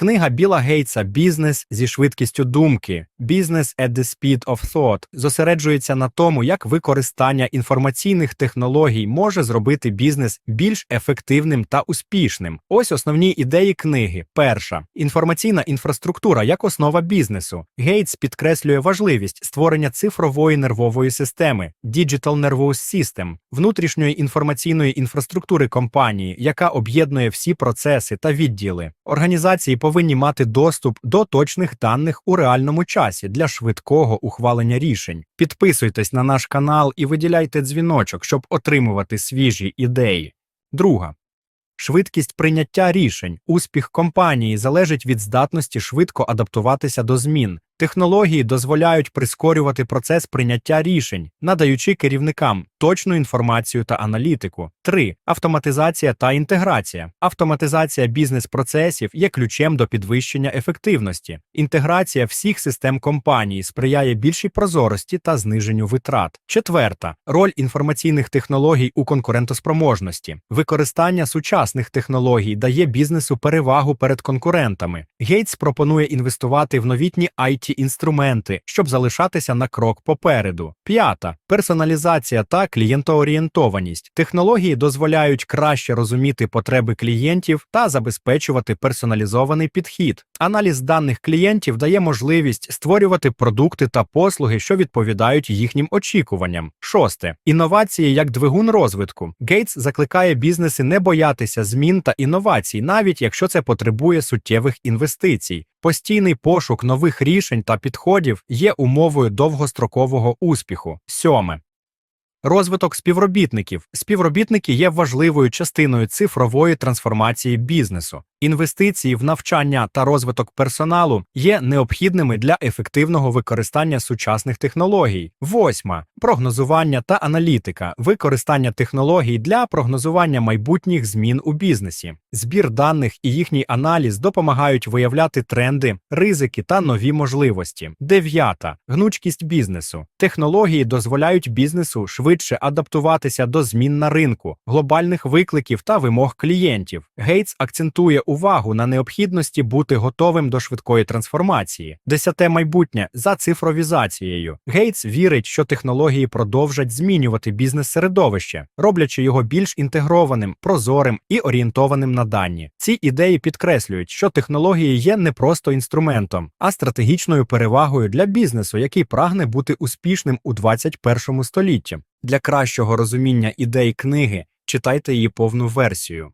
Книга Біла Гейтса Бізнес зі швидкістю думки Business at the Speed of Thought зосереджується на тому, як використання інформаційних технологій може зробити бізнес більш ефективним та успішним. Ось основні ідеї книги. Перша інформаційна інфраструктура як основа бізнесу. Гейтс підкреслює важливість створення цифрової нервової системи Digital Nervous System, внутрішньої інформаційної інфраструктури компанії, яка об'єднує всі процеси та відділи. Організації повинні мати доступ до точних даних у реальному часі для швидкого ухвалення рішень. Підписуйтесь на наш канал і виділяйте дзвіночок, щоб отримувати свіжі ідеї. Друга. Швидкість прийняття рішень. Успіх компанії залежить від здатності швидко адаптуватися до змін. Технології дозволяють прискорювати процес прийняття рішень, надаючи керівникам точну інформацію та аналітику. 3. Автоматизація та інтеграція. Автоматизація бізнес-процесів є ключем до підвищення ефективності. Інтеграція всіх систем компанії сприяє більшій прозорості та зниженню витрат. Четверта роль інформаційних технологій у конкурентоспроможності. Використання сучасних технологій дає бізнесу перевагу перед конкурентами. Гейтс пропонує інвестувати в новітні it інструменти, щоб залишатися на крок попереду. П'ята персоналізація та клієнтоорієнтованість. Технології дозволяють краще розуміти потреби клієнтів та забезпечувати персоналізований підхід. Аналіз даних клієнтів дає можливість створювати продукти та послуги, що відповідають їхнім очікуванням. Шосте інновації як двигун розвитку. Гейтс закликає бізнеси не боятися змін та інновацій, навіть якщо це потребує суттєвих інвестицій. Постійний пошук нових рішень та підходів є умовою довгострокового успіху. Сьоме. Розвиток співробітників. Співробітники є важливою частиною цифрової трансформації бізнесу. Інвестиції в навчання та розвиток персоналу є необхідними для ефективного використання сучасних технологій. Восьма прогнозування та аналітика, використання технологій для прогнозування майбутніх змін у бізнесі. Збір даних і їхній аналіз допомагають виявляти тренди, ризики та нові можливості. Дев'ята гнучкість бізнесу. Технології дозволяють бізнесу швидше адаптуватися до змін на ринку, глобальних викликів та вимог клієнтів. Гейтс акцентує увагу на необхідності бути готовим до швидкої трансформації. Десяте майбутнє за цифровізацією. Гейтс вірить, що технології продовжать змінювати бізнес-середовище, роблячи його більш інтегрованим, прозорим і орієнтованим на дані. Ці ідеї підкреслюють, що технології є не просто інструментом, а стратегічною перевагою для бізнесу, який прагне бути успішним у 21 столітті. Для кращого розуміння ідей книги читайте її повну версію.